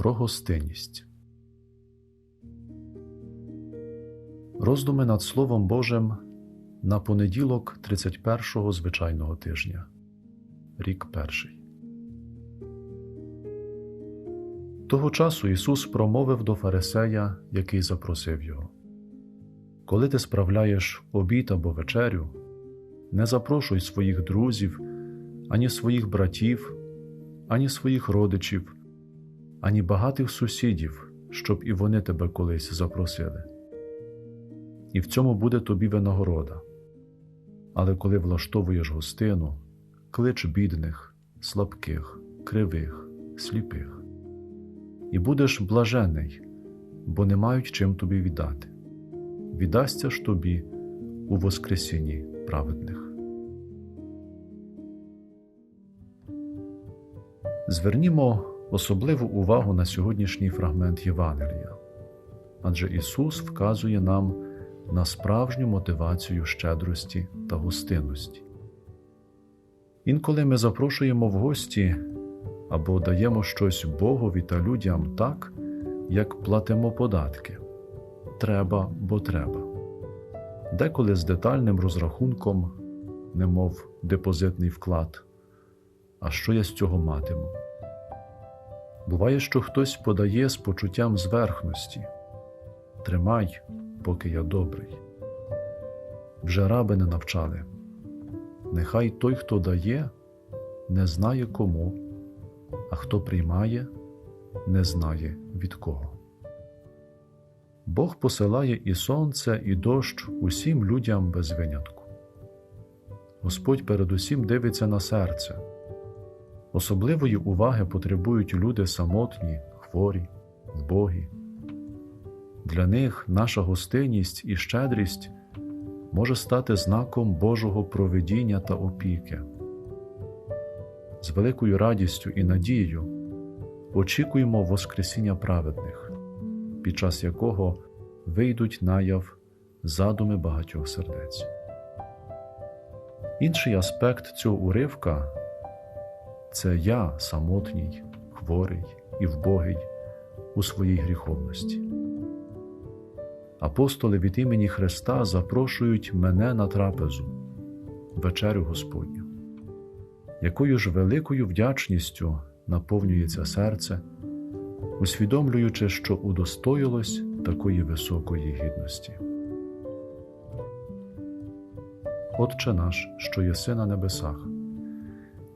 Про гостинність. Роздуми над Словом Божим на понеділок 31-го звичайного тижня. Рік перший. Того часу Ісус промовив до Фарисея, який запросив його. Коли ти справляєш обід або вечерю, не запрошуй своїх друзів, ані своїх братів, ані своїх родичів, ані багатих сусідів, щоб і вони тебе колись запросили. І в цьому буде тобі винагорода. Але коли влаштовуєш гостину, клич бідних, слабких, кривих, сліпих, і будеш блажений, бо не мають чим тобі віддати. Віддасться ж тобі у Воскресінні праведних. Звернімо особливу увагу на сьогоднішній фрагмент Євангелія, адже Ісус вказує нам на справжню мотивацію щедрості та гостинності. Інколи ми запрошуємо в гості або даємо щось Богові та людям так, як платимо податки треба, бо треба, деколи з детальним розрахунком, немов депозитний вклад. А що я з цього матиму? Буває, що хтось подає з почуттям зверхності Тримай, поки я добрий. Вже раби не навчали. Нехай той, хто дає, не знає кому, а хто приймає, не знає від кого. Бог посилає і сонце, і дощ усім людям без винятку. Господь передусім дивиться на серце. Особливої уваги потребують люди самотні, хворі, вбогі. Для них наша гостинність і щедрість може стати знаком Божого провидіння та опіки. З великою радістю і надією очікуємо Воскресіння праведних, під час якого вийдуть наяв задуми багатьох сердець. Інший аспект цього уривка це я самотній, хворий і вбогий у своїй гріховності. Апостоли від імені Христа запрошують мене на трапезу, вечерю Господню, якою ж великою вдячністю наповнюється серце, усвідомлюючи, що удостоїлось такої високої гідності. Отче наш, що єси на небесах,